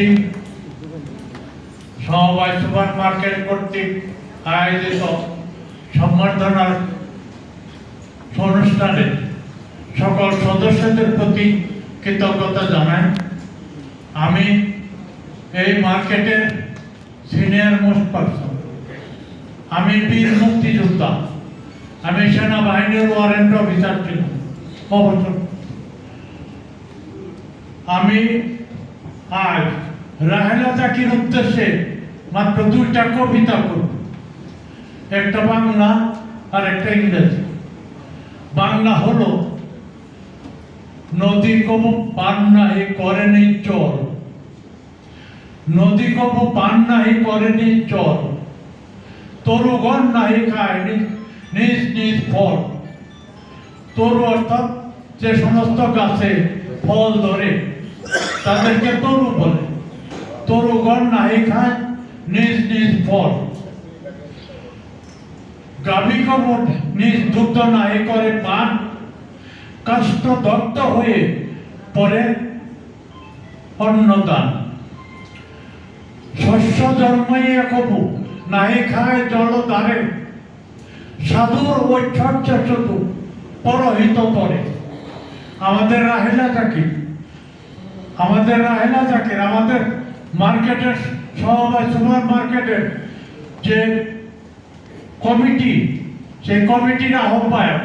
Meeting সমবায় super market কর্তৃক আয়োজিত সম্বর্ধনার অনুষ্ঠানে সকল সদস্যদের প্রতি কৃতজ্ঞতা জানাই। আমি এই মার্কেটের সিনিয়র মোস্ট পার্সন। আমি বীর মুক্তিযোদ্ধা। আমি সেনাবাহিনীর ওয়ারেন্ট অফিসার ছিলাম। আমি আজ রাহেলা চাকির উদ্দেশ্যে? মাত্র দুইটা কবিতা করব। একটা বাংলা আর একটা ইংরেজি। বাংলা হলো, নদী কব পান নাহি করেনি চল। নদী কব পান নাহি করেনি চল। তরুগণ নাহি খায় নিজ নিজ ফল। তরু অর্থাৎ যে সমস্ত গাছে ফল ধরে, তাদেরকে তরু বলে। তরুগণ নাহি খায় নিজ নিজ ফল গাভী কমট নিজ দুগ্ধ নাহি করে পান কাষ্ট দগ্ধ হয়ে পরে অন্নদান। শস্য জন্মাইয়া কবু নাহি খায় জল দ্বারে সাধুর ঐশ্বর্য শুধু পরহিত করে আমাদের রাহেলা কি আমাদের রাহেলা জাকির, আমাদের মার্কেটের সমবায় সুপার মার্কেটের যে কমিটি, সেই কমিটির আহ্বায়ক,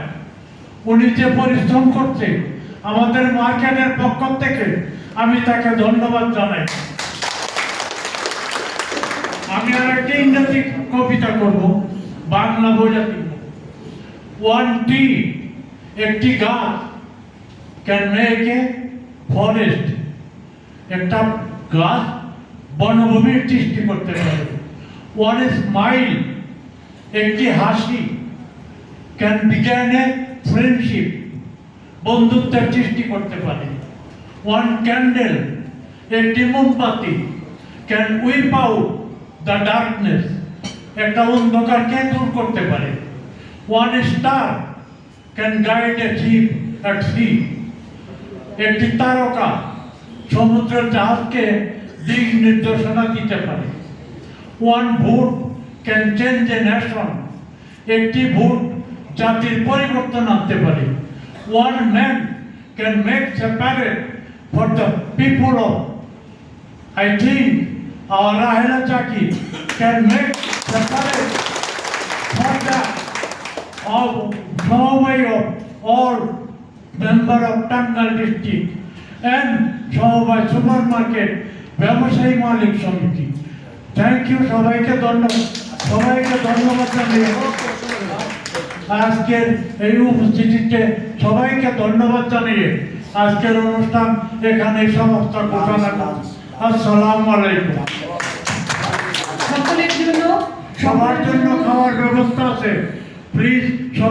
উনি যে পরিশ্রম করছে, আমাদের মার্কেটের পক্ষ থেকে আমি তাকে ধন্যবাদ জানাই। আমি আর একটি ইংরেজি কবিতা করব, বাংলা বোঝা দিব ওয়ান টি একটি গাছ ক্যান মেক এ ফরেস্ট একটা গাছ বনভূমির সৃষ্টি করতে পারে। ওয়ান স্মাইল একটি হাসি। ক্যান বিজ্ঞান এ ফ্রেন্ডশিপ বন্ধুত্বের সৃষ্টি করতে পারে। ওয়ান ক্যান্ডেল একটি মোমবাতি। Can wipe out the darkness একটা অন্ধকারকে দূর করতে পারে। One star can guide a ship at sea একটি তারকা সমুদ্রের জাহাজকে দিক নির্দেশনা দিতে পারে। One vote can change a nation একটি ভোট জাতির পরিবর্তন আনতে পারে। One man can make separate for the people of I think our Rahela Chaki can make separate for the of Samaway of all member of Tangal district and Samaway supermarket ব্যবসায়ী মালিক সমিতি। Thank you সবাইকে ধন্যবাদ। সবাইকে ধন্যবাদ জানিয়ে আজকের এই উপস্থিতিতে সবাইকে ধন্যবাদ জানিয়ে আজকের অনুষ্ঠান এখানে সমস্ত ঘোষণা করছি। আসসালামু আলাইকুম। সকলের জন্য সবার জন্য খাওয়ার ব্যবস্থা আছে। প্লিজ